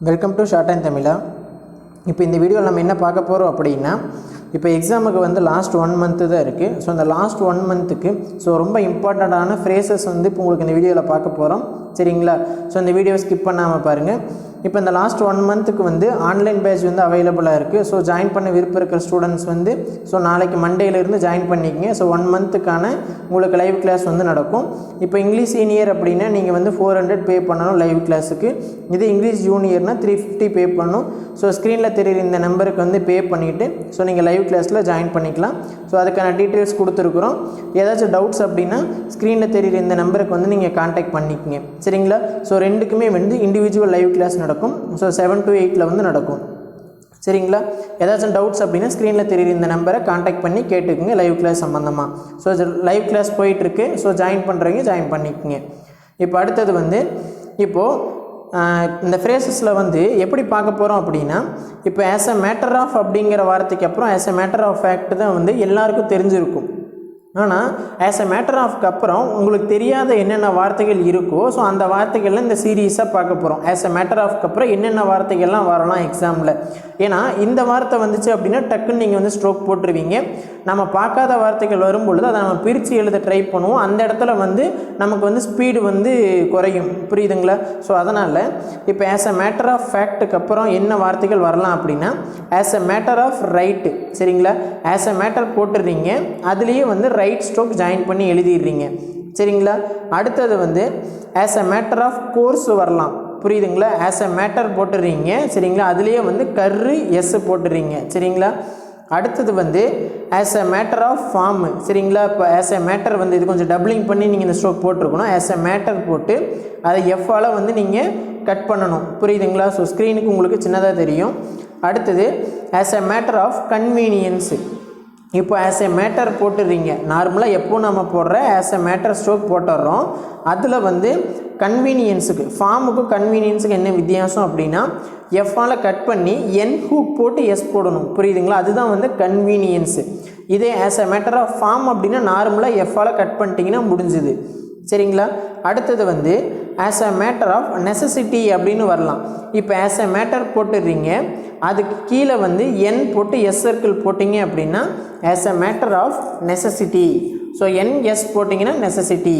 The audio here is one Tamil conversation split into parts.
வெல்கம் டு ஷார்ட் அண்ட் தமிழா இப்போ இந்த வீடியோவில் நம்ம என்ன பார்க்க போகிறோம் அப்படின்னா இப்போ எக்ஸாமுக்கு வந்து லாஸ்ட் ஒன் மந்த்து தான் இருக்குது ஸோ அந்த லாஸ்ட் ஒன் மந்த்துக்கு ஸோ ரொம்ப இம்பார்ட்டண்ட்டான ஃப்ரேசஸ் வந்து இப்போ உங்களுக்கு இந்த வீடியோவில் பார்க்க போகிறோம் சரிங்களா? ஸோ இந்த வீடியோ ஸ்கிப் பண்ணாமல் பாருங்கள் இப்போ இந்த லாஸ்ட் ஒன் மந்த்துக்கு வந்து ஆன்லைன் பேஜ் வந்து அவைலபிளாக இருக்குது ஸோ ஜாயின் பண்ண விருப்பம் இருக்கிற ஸ்டூடெண்ட்ஸ் வந்து ஸோ நாளைக்கு மண்டேலேருந்து ஜாயின் பண்ணிக்கங்க. ஸோ ஒன் மந்த்துக்கான உங்களுக்கு லைவ் கிளாஸ் வந்து நடக்கும். இப்போ இங்கிலீஷ் சீனியர் அப்படின்னா நீங்கள் வந்து ஃபோர் ஹண்ட்ரட் பே பண்ணணும் லைவ் கிளாஸுக்கு இது இங்கிலீஷ் ஜூனியர்னா த்ரீ ஃபிஃப்டி பே பண்ணணும் ஸோ ஸ்க்ரீனில் தெரியுற இந்த நம்பருக்கு வந்து பே பண்ணிவிட்டு ஸோ நீங்கள் லைவ் கிளாஸில் ஜாயின் பண்ணிக்கலாம். ஸோ அதுக்கான டீட்டெயில்ஸ் கொடுத்துருக்குறோம். ஏதாச்சும் டவுட்ஸ் அப்படின்னா ஸ்க்ரீனில் தெரியுற இந்த நம்பருக்கு வந்து நீங்கள் காண்டாக்ட் பண்ணிக்கங்க. சரிங்களா? ஸோ ரெண்டுக்குமே வந்து இண்டிவிஜுவல் லைவ் கிளாஸ் நடக்கும். ஸோ செவன் டு எயிட்டில் வந்து நடக்கும். சரிங்களா? ஏதாச்சும் டவுட்ஸ் அப்படின்னா ஸ்க்ரீனில் தெரியுற இந்த நம்பரை காண்டாக்ட் பண்ணி கேட்டுக்குங்க லைவ் கிளாஸ் சம்மந்தமாக ஸோ லைவ் கிளாஸ் போயிட்டுருக்கு. ஸோ ஜாயின் பண்ணுறவங்க ஜாயின் பண்ணிக்கோங்க. இப்போ அடுத்தது வந்து இப்போது இந்த ஃப்ரேசஸில் வந்து எப்படி பார்க்க போகிறோம் அப்படின்னா இப்போ ஆஸ் அ மேட்டர் ஆஃப் அப்படிங்கிற வார்த்தைக்கு அப்புறம் as a matter of fact தான் வந்து எல்லாருக்கும் தெரிஞ்சிருக்கும். ஆனால் ஆஸ் அ மேட்டர் ஆஃப்க்கு அப்புறம் உங்களுக்கு தெரியாத என்னென்ன வார்த்தைகள் இருக்கோ ஸோ அந்த வார்த்தைகள்லாம் இந்த சீரியஸாக பார்க்க போகிறோம் ஆஸ் அ மேட்டர் ஆஃப்க்கு அப்புறம் என்னென்ன வார்த்தைகள்லாம் வரலாம் எக்ஸாமில் ஏன்னா இந்த வார்த்தை வந்துச்சு அப்படின்னா டக்குன்னு நீங்கள் வந்து ஸ்ட்ரோக் போட்டுருவீங்க. நம்ம பார்க்காத வார்த்தைகள் வரும்பொழுது அதை நம்ம பிரித்து எழுத ட்ரை பண்ணுவோம். அந்த இடத்துல வந்து நமக்கு வந்து ஸ்பீடு வந்து குறையும். புரியுதுங்களா? ஸோ அதனால் இப்போ ஆஸ் அ மேட்டர் ஆஃப் ஃபேக்ட்டுக்கு அப்புறம் என்ன வார்த்தைகள் வரலாம் அப்படின்னா as a matter of right சரிங்களா? ஆஸ் அ மேட்டர் போட்டுடுறீங்க அதுலேயே வந்து ரைட் ஸ்ட்ரோக் ஜாயின் பண்ணி எழுதிடுறீங்க. சரிங்களா? அடுத்தது வந்து as a matter of course வரலாம். புரியுதுங்களா? ஆஸ் அ மேட்டர் போட்டுடுறீங்க சரிங்களா? அதுலேயே வந்து கரு எஸ் போட்டுடுறீங்க சரிங்களா? அடுத்தது வந்து as a matter of form சரிங்களா? இப்போ ஆஸ் அ மேட்டர் வந்து இது கொஞ்சம் டபுளிங் பண்ணி நீங்கள் இந்த ஸ்ட்ரோக் போட்டிருக்கணும். ஆஸ் அ மேட்டர் போட்டு அதை எஃப்பால் வந்து நீங்கள் கட் பண்ணணும். புரியுதுங்களா? ஸோ ஸ்க்ரீனுக்கு உங்களுக்கு சின்னதாக தெரியும். அடுத்தது as a matter of convenience இப்போ ஆஸ் எ மேட்டர் போட்டுடுறீங்க நார்மலாக எப்போ நம்ம போடுற ஆஸ் எ மேட்டர் ஸ்ட்ரோக் போட்டுடுறோம் அதில் வந்து கன்வீனியன்ஸுக்கு ஃபார்முக்கும் கன்வீனியன்ஸுக்கு என்ன வித்தியாசம் அப்படின்னா எஃப்பால் கட் பண்ணி என் ஹூக் போட்டு எஸ் போடணும். புரியுதுங்களா? அதுதான் வந்து கன்வீனியன்ஸு இதே as a matter of form அப்படின்னா நார்மலாக எஃபால் கட் பண்ணிட்டீங்கன்னா முடிஞ்சுது. சரிங்களா? அடுத்தது வந்து as a matter of necessity அப்படின்னு வரலாம். இப்போ ஆஸ் அ மேட்டர் போட்டுடுறீங்க அதுக்கு கீழே வந்து என் போட்டு எஸ் சர்க்கிள் போட்டிங்க அப்படின்னா as a matter of necessity so N S போட்டிங்கன்னா நெசசிட்டி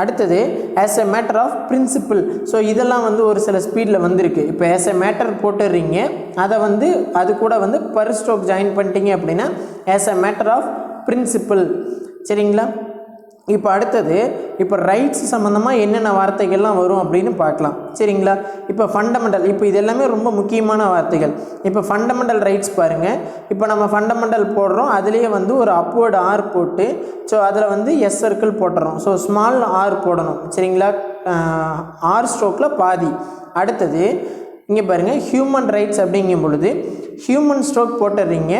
அடுத்தது as a matter of principle so இதெல்லாம் வந்து ஒரு சில ஸ்பீடில் வந்திருக்கு. இப்போ ஆஸ் எ மேட்டர் போட்டுடுறீங்க அதை வந்து அது கூட வந்து பர் ஸ்ட்ரோக் ஜாயின் பண்ணிட்டீங்க அப்படின்னா as a matter of principle சரிங்களா? இப்போ அடுத்தது இப்போ ரைட்ஸ் சம்மந்தமாக என்னென்ன வார்த்தைகள்லாம் வரும் அப்படின்னு பார்க்கலாம். சரிங்களா? இப்போ ஃபண்டமெண்டல் இப்போ இது எல்லாமே ரொம்ப முக்கியமான வார்த்தைகள். இப்போ ஃபண்டமெண்டல் ரைட்ஸ் பாருங்கள் இப்போ நம்ம ஃபண்டமெண்டல் போடுறோம் அதுலேயே வந்து ஒரு அப்வேர்டு ஆர் போட்டு ஸோ அதில் வந்து எஸ் சர்க்கிள் போட்டுறோம். ஸோ ஸ்மால் ஆர் போடணும். சரிங்களா? ஆர் ஸ்ட்ரோக்கில் பாதி. அடுத்தது இங்கே பாருங்கள் ஹியூமன் ரைட்ஸ் அப்படிங்கும் பொழுது ஹியூமன் ஸ்ட்ரோக் போட்டுடுறீங்க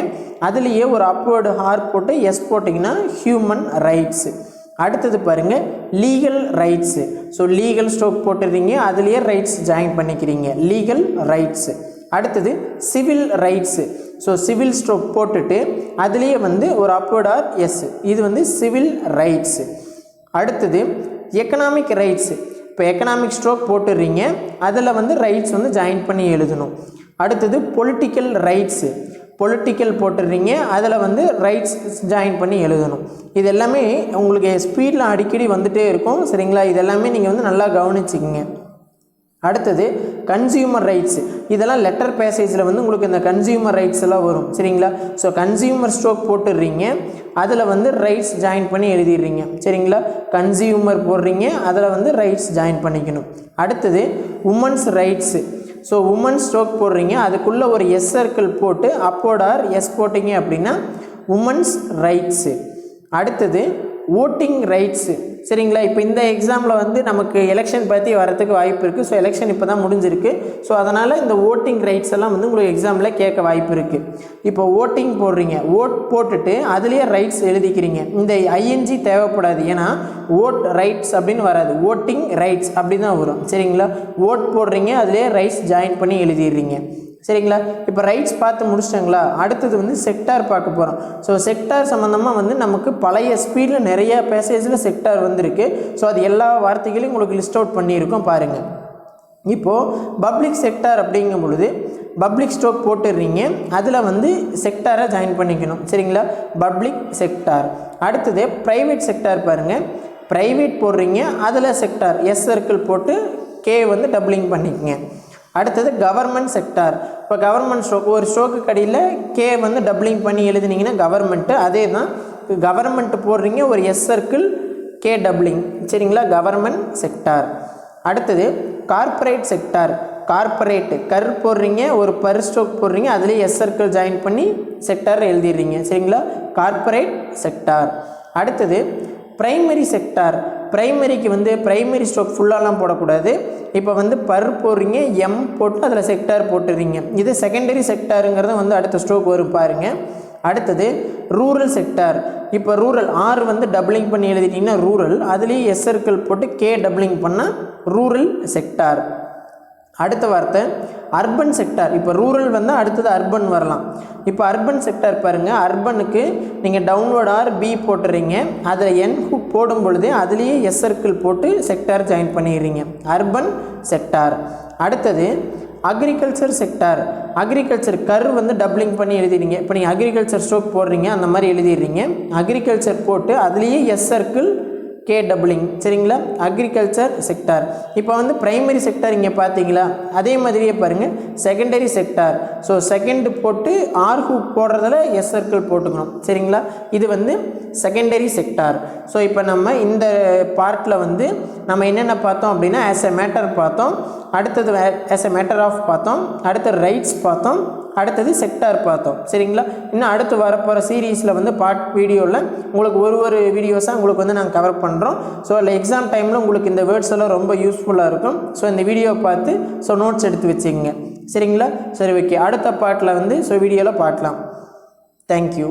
அதுலேயே ஒரு அப்வேர்டு ஹார் போட்டு எஸ் போட்டிங்கன்னா ஹியூமன் ரைட்ஸு அடுத்தது பாருங்கள் legal rights so legal stroke போட்டுடுறீங்க அதுலேயே ரைட்ஸ் ஜாயின் பண்ணிக்கிறீங்க. லீகல் ரைட்ஸு அடுத்தது civil rights so civil stroke போட்டுட்டு அதுலேயே வந்து ஒரு அப்வர்ட் ஆர் எஸ் இது வந்து சிவில் ரைட்ஸு அடுத்தது எக்கனாமிக் ரைட்ஸு இப்போ எக்கனாமிக் ஸ்ட்ரோக் போட்டுடுறீங்க அதில் வந்து ரைட்ஸ் வந்து ஜாயின் பண்ணி எழுதணும். அடுத்தது பொலிட்டிக்கல் ரைட்ஸு பொலிட்டிக்கல் போட்டுடுறீங்க அதில் வந்து ரைட்ஸ் ஜாயின் பண்ணி எழுதணும். இது எல்லாமே உங்களுக்கு ஸ்பீடில் அடிக்கடி வந்துகிட்டே இருக்கும் சரிங்களா? இதெல்லாமே நீங்கள் வந்து நல்லா கவனிச்சிக்கிங்க. அடுத்தது கன்சியூமர் ரைட்ஸ் இதெல்லாம் லெட்டர் பேசேஜில் வந்து உங்களுக்கு இந்த கன்சியூமர் ரைட்ஸ் எல்லாம் வரும் சரிங்களா? ஸோ கன்சியூமர் ஸ்ட்ரோக் போட்டுடுறீங்க அதில் வந்து ரைட்ஸ் ஜாயின் பண்ணி எழுதிடுறீங்க சரிங்களா? கன்சியூமர் போடுறீங்க அதில் வந்து ரைட்ஸ் ஜாயின் பண்ணிக்கணும். அடுத்தது women's rights so woman stroke போடுறீங்க. அதுக்குள்ளே ஒரு எஸ் சர்க்கிள் போட்டு அப்போட எஸ் போட்டிங்க அப்படின்னா உமன்ஸ் ரைட்ஸு அடுத்தது ஓட்டிங் ரைட்ஸு சரிங்களா? இப்போ இந்த எக்ஸாமில் வந்து நமக்கு எலெக்ஷன் பற்றி வரத்துக்கு வாய்ப்பு இருக்குது ஸோ எலெக்ஷன் இப்போ தான் முடிஞ்சிருக்கு. ஸோ அதனால் இந்த ஓட்டிங் ரைட்ஸ் எல்லாம் வந்து உங்களுக்கு எக்ஸாமில் கேட்க வாய்ப்பு இருக்குது இப்போ ஓட்டிங் போடுறீங்க. ஓட் போட்டுட்டு அதுலேயே ரைட்ஸ் எழுதிக்கிறீங்க. இந்த ஐஎன்ஜி தேவைப்படாது. ஏன்னா ஓட் ரைட்ஸ் அப்படின்னு வராது. ஓட்டிங் ரைட்ஸ் அப்படி தான் வரும். சரிங்களா? ஓட் போடுறீங்க அதுலேயே ரைட்ஸ் ஜாயின் பண்ணி எழுதிடுறீங்க. சரிங்களா? இப்போ ரைட்ஸ் பார்த்து முடிச்சிட்டாங்களா? அடுத்தது வந்து செக்டார் பார்க்க போகிறோம் ஸோ செக்டார் சம்மந்தமாக வந்து நமக்கு பழைய ஸ்பீடில் நிறைய பேசேஜில் செக்டார் வந்திருக்கு. ஸோ அது எல்லா வார்த்தைகளையும் உங்களுக்கு லிஸ்ட் அவுட் பண்ணியிருக்கோம் பாருங்கள் இப்போது பப்ளிக் செக்டார் அப்படிங்கும் பொழுது பப்ளிக் ஸ்டோக் போட்டுடுறீங்க. அதில் வந்து செக்டாரை ஜாயின் பண்ணிக்கணும். சரிங்களா? பப்ளிக் செக்டார் அடுத்தது ப்ரைவேட் செக்டார் பாருங்கள் ப்ரைவேட் போடுறீங்க அதில் செக்டார் எஸ் சர்க்கிள் போட்டு கே வந்து டபுளிங் பண்ணிக்கங்க. அடுத்தது கவர்மெண்ட் செக்டார் இப்போ கவர்மெண்ட் ஸ்டோக் ஒரு ஸ்டோக்கு கடையில் கே வந்து டபுளிங் பண்ணி எழுதுனீங்கன்னா கவர்மெண்ட்டு அதே தான் கவர்மெண்ட் போடுறீங்க ஒரு எஸ் சர்க்கிள் கே டபுளிங் சரிங்களா? கவர்மெண்ட் செக்டார் அடுத்தது கார்ப்பரேட் செக்டார் கார்ப்பரேட்டு கர் போடுறீங்க ஒரு பர் ஸ்டோக் போடுறீங்க அதுலேயே எஸ் சர்க்கிள் ஜாயின் பண்ணி செக்டார் எழுதிடுறீங்க. சரிங்களா? கார்ப்பரேட் செக்டார் அடுத்தது பிரைமரி செக்டார் ப்ரைமரிக்கு வந்து ப்ரைமரி ஸ்டோக் ஃபுல்லாலாம் போடக்கூடாது. இப்போ வந்து பர் போடுறீங்க எம் போட்டு அதில் செக்டார் போட்டுறீங்க. இது செகண்டரி செக்டாருங்கிறது வந்து அடுத்த ஸ்டோக் வரும் பாருங்கள் அடுத்தது ரூரல் செக்டார் இப்போ ரூரல் ஆர் வந்து டபுளிங் பண்ணி எழுதிட்டிங்கன்னா ரூரல் அதுலேயே எஸ் சர்க்கிள் போட்டு கே டபுளிங் பண்ணால் ரூரல் செக்டார் அடுத்த வார்த்தை அர்பன் செக்டார் இப்போ ரூரல் வந்தால் அடுத்தது அர்பன் வரலாம். இப்போ அர்பன் செக்டார் பாருங்கள் அர்பனுக்கு நீங்கள் டவுன்லோட் ஆர் பி போட்டுறீங்க. அதில் என் ஹூக் போடும் பொழுது அதுலேயே எஸ் சர்க்கிள் போட்டு செக்டார் ஜாயின் பண்ணிடுறீங்க. அர்பன் செக்டார் அடுத்தது அக்ரிகல்ச்சர் செக்டார் அக்ரிகல்ச்சர் கர் வந்து டப்ளிங் பண்ணி எழுதிடுங்க இப்போ நீங்கள் அக்ரிகல்ச்சர் ஸ்ட்ரோக் போடுறீங்க அந்த மாதிரி எழுதிடுறீங்க. அக்ரிகல்ச்சர் போட்டு அதுலேயே எஸ் சர்க்கிள் கே டபுளிங் சரிங்களா? அக்ரிகல்ச்சர் செக்டார் இப்போ வந்து ப்ரைமரி செக்டார் இங்கே பார்த்தீங்களா அதே மாதிரியே பாருங்கள் செகண்டரி செக்டார் ஸோ செகண்ட் போட்டு ஆர் ஹூக் போடுறதுல எஸ் சர்க்கிள் போட்டுக்கணும் சரிங்களா? இது வந்து செகண்டரி செக்டார் ஸோ இப்போ நம்ம இந்த பார்ட்டில் வந்து நம்ம என்னென்ன பார்த்தோம் அப்படின்னா ஆஸ் எ மேட்டர் பார்த்தோம். அடுத்தது ஆஸ் எ மேட்டர் ஆஃப் பார்த்தோம். அடுத்தது ரைட்ஸ் பார்த்தோம். அடுத்தது செக்டார் பார்த்தோம் சரிங்களா? இன்னும் அடுத்து வரப்போகிற சீரீஸில் வந்து பார்ட் வீடியோவில் உங்களுக்கு ஒரு ஒரு வீடியோஸாக உங்களுக்கு வந்து நாங்கள் கவர் பண்ணுறோம் ஸோ இல்லை எக்ஸாம் டைமில் உங்களுக்கு இந்த வேர்ட்ஸ் எல்லாம் ரொம்ப யூஸ்ஃபுல்லாக இருக்கும். ஸோ இந்த வீடியோவை பார்த்து ஸோ நோட்ஸ் எடுத்து வச்சுக்கோங்க. சரிங்களா? சரி ஓகே அடுத்த பாட்டில் வந்து ஸோ வீடியோவில் பார்க்கலாம். தேங்க்யூ